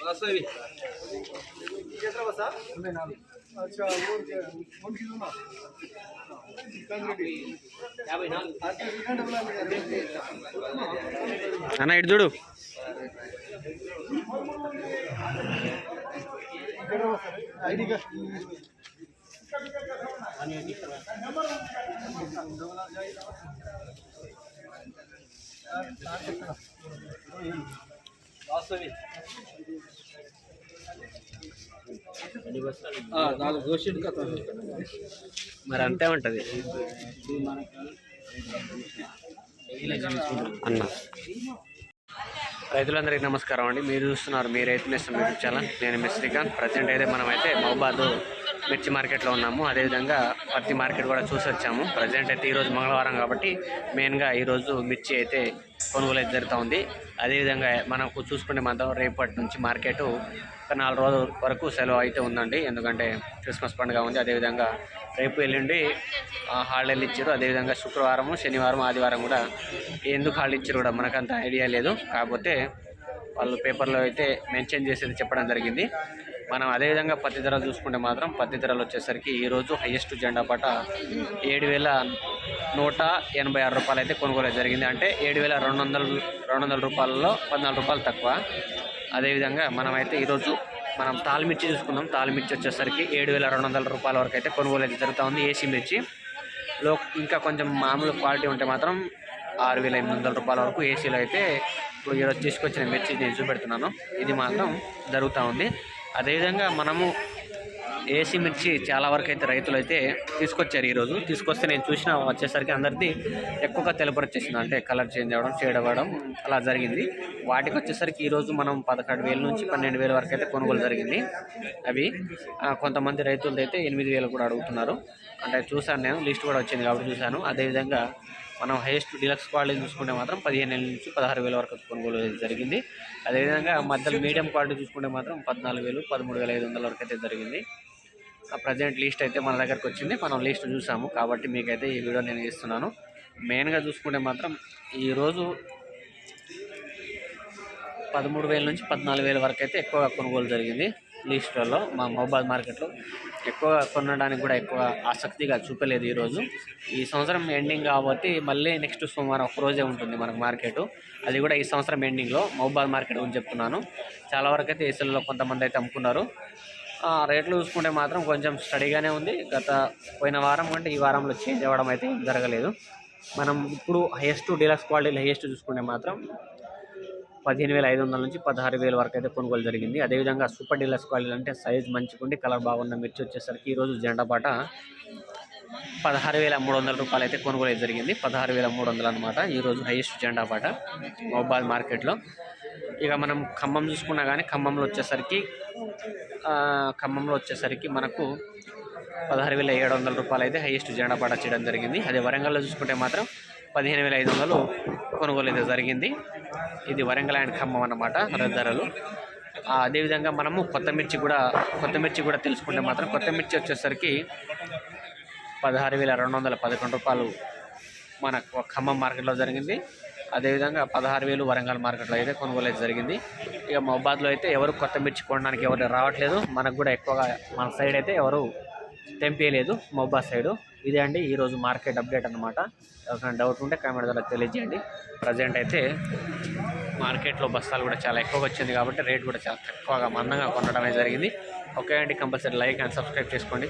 వాసవి అన్న ఇటు చూడు. ఐడి నాలుగు దోషుడు కథ మరి అంతే ఉంటుంది. అన్న. రైతులందరికీ నమస్కారం అండి. మీరు చూస్తున్నారు మీ రైతు నేస్తం యూట్యూబ్ ఛానల్. నేను మిస్ శ్రీకాంత్. ప్రజెంట్ అయితే మనమైతే మహబాద్ మిర్చి మార్కెట్లో ఉన్నాము. అదేవిధంగా పత్తి మార్కెట్ కూడా చూసి వచ్చాము. ప్రజెంట్ అయితే ఈరోజు మంగళవారం కాబట్టి మెయిన్గా ఈరోజు మిర్చి అయితే కొనుగోలు అయితే జరుగుతూ ఉంది. అదేవిధంగా మనకు చూసుకుంటే మాత్రం రేపటి నుంచి మార్కెట్ ఒక నాలుగు రోజుల వరకు సెలవు అయితే ఉందండి. ఎందుకంటే క్రిస్మస్ పండుగ ఉంది. అదేవిధంగా రేపు ఎల్లుండి ఆ, హాలిడేలు ఇచ్చారు. అదేవిధంగా శుక్రవారం శనివారం ఆదివారం కూడా ఎందుకు హాలిడే ఇచ్చారు కూడా మనకంత ఐడియా లేదు. కాకపోతే వాళ్ళు పేపర్లో అయితే మెన్షన్ చేసేది చెప్పడం జరిగింది. మనం అదేవిధంగా పత్తి ధర చూసుకుంటే మాత్రం పత్తి ధరలు వచ్చేసరికి ఈరోజు హయ్యెస్ట్ జెండా పట ఏడు వేల నూట ఎనభై ఆరు రూపాయలు అయితే కొనుగోలు జరిగింది. అంటే ఏడు వేల రెండు వందల రెండు వందల రూపాయలలో పద్నాలుగు రూపాయలు తక్కువ. అదేవిధంగా మనమైతే ఈరోజు మనం తాలిమిర్చి చూసుకుందాం. తాలిమిర్చి వచ్చేసరికి ఏడు వేల రెండు వందల రూపాయల వరకు అయితే కొనుగోలు అయితే జరుగుతూ ఉంది ఏసీ మిర్చి. లో ఇంకా కొంచెం మామూలు క్వాలిటీ ఉంటే మాత్రం ఆరు వేల ఎనిమిది వందల రూపాయల వరకు ఏసీలో అయితే ఇప్పుడు ఈరోజు తీసుకొచ్చిన మిర్చి నేను చూపెడుతున్నాను. ఇది మాత్రం జరుగుతూ ఉంది. అదేవిధంగా మనము ఏసీ మిర్చి చాలా వరకు అయితే రైతులు అయితే తీసుకొచ్చారు ఈరోజు. తీసుకొస్తే నేను చూసిన వచ్చేసరికి అందరిది ఎక్కువగా తెలుపు వచ్చేసింది. అంటే కలర్ చేంజ్ అవ్వడం షేడ్ అవ్వడం అలా జరిగింది. వాటికి వచ్చేసరికి ఈరోజు మనం పదకొండు వేల నుంచి పన్నెండు వేల వరకు అయితే కొనుగోలు జరిగింది. అవి కొంతమంది రైతులది అయితే ఎనిమిది వేలు కూడా అడుగుతున్నారు. అంటే చూశాను నేను లిస్ట్ కూడా వచ్చింది కాబట్టి చూశాను. అదేవిధంగా మనం హైయెస్ట్ డిలక్స్ క్వాలిటీ చూసుకుంటే మాత్రం పదిహేను వేల నుంచి పదహారు వేల వరకు కొనుగోలు జరిగింది. అదేవిధంగా మధ్యలో మీడియం క్వాలిటీ చూసుకుంటే మాత్రం పద్నాలుగు వేలు పదమూడు వేల ఐదు వందల వరకు అయితే జరిగింది. ఆ ప్రజెంట్ లిస్ట్ అయితే మన దగ్గరకు వచ్చింది. మనం లిస్ట్ చూసాము. కాబట్టి మీకైతే ఈ వీడియో నేను ఇస్తున్నాను. మెయిన్గా చూసుకుంటే మాత్రం ఈరోజు పదమూడు వేల నుంచి పద్నాలుగు వేల వరకు అయితే ఎక్కువగా కొనుగోలు జరిగింది. లిస్టులలో మా మహబాద్ మార్కెట్లో ఎక్కువ కొనడానికి కూడా ఎక్కువ ఆసక్తిగా చూపలేదు ఈరోజు. ఈ సంవత్సరం ఎండింగ్ కాబట్టి మళ్ళీ నెక్స్ట్ సోమవారం ఒక రోజే ఉంటుంది మనకు మార్కెట్ అది కూడా ఈ సంవత్సరం ఎండింగ్లో మహబాద్ మార్కెట్ గురించి చెప్తున్నాను. చాలా వరకు అయితే ఏసీలలో కొంతమంది అయితే అమ్ముకున్నారు. రేట్లు చూసుకుంటే మాత్రం కొంచెం స్టడీగానే ఉంది. గత పోయిన వారం కంటే ఈ వారంలో చేంజ్ అవ్వడం అయితే జరగలేదు. మనం ఇప్పుడు హైయెస్ట్ డీలక్స్ క్వాలిటీలో హైయెస్ట్ చూసుకుంటే మాత్రం పదిహేను వేల ఐదు వందల నుంచి పదహారు వేల వరకు అయితే కొనుగోలు జరిగింది. అదేవిధంగా సూపర్ డీలక్స్ క్వాలిటీ అంటే సైజ్ మంచిగుండి కలర్ బాగున్న మిర్చి వచ్చేసరికి ఈరోజు జెండా పాట పదహారు వేల మూడు వందల రూపాయలు అయితే కొనుగోలు అయితే జరిగింది. పదహారు వేల మూడు వందలు అనమాట ఈరోజు హైయెస్ట్ జెండా పాట మహబాద్ మార్కెట్లో. ఇక మనం ఖమ్మం చూసుకున్నా కానీ ఖమ్మంలో వచ్చేసరికి ఖమ్మంలో వచ్చేసరికి మనకు పదహారు వేల ఏడు వందల రూపాయలు అయితే హైయెస్ట్ జెండా పాట చేయడం జరిగింది. అదే వరంగల్లో చూసుకుంటే మాత్రం పదిహేను వేల ఐదు వందలు కొనుగోలు అయితే జరిగింది. ఇది వరంగల్ అండ్ ఖమ్మం అన్నమాట ధరలు అదేవిధంగా మనము కొత్త మిర్చి కూడా కొత్త మిర్చి కూడా తెలుసుకుంటే మాత్రం కొత్త మిర్చి వచ్చేసరికి పదహారు వేల రెండు వందల పదకొండు రూపాయలు మన ఖమ్మం మార్కెట్లో జరిగింది. అదేవిధంగా పదహారు వేలు వరంగల్ మార్కెట్లో అయితే కొనుగోలు అయితే జరిగింది. ఇక మహబాద్లో అయితే ఎవరు కొత్త మిర్చి కొనడానికి ఎవరు రావట్లేదు. మనకు కూడా ఎక్కువగా మన సైడ్ అయితే ఎవరు తెంపేయలేదు మహబాద్ సైడు. ఇదే అండి ఈరోజు మార్కెట్ అప్డేట్ అనమాట ఎవరికైనా డౌట్ ఉంటే కామెంట్ ద్వారా తెలియజేయండి. ప్రజెంట్ అయితే మార్కెట్లో బస్తాలు కూడా చాలా ఎక్కువగా వచ్చింది కాబట్టి రేట్ కూడా చాలా తక్కువగా మందంగా కొనడమే జరిగింది. ఓకే అండి కంపల్సరీ లైక్ అండ్ సబ్స్క్రైబ్ చేసుకోండి.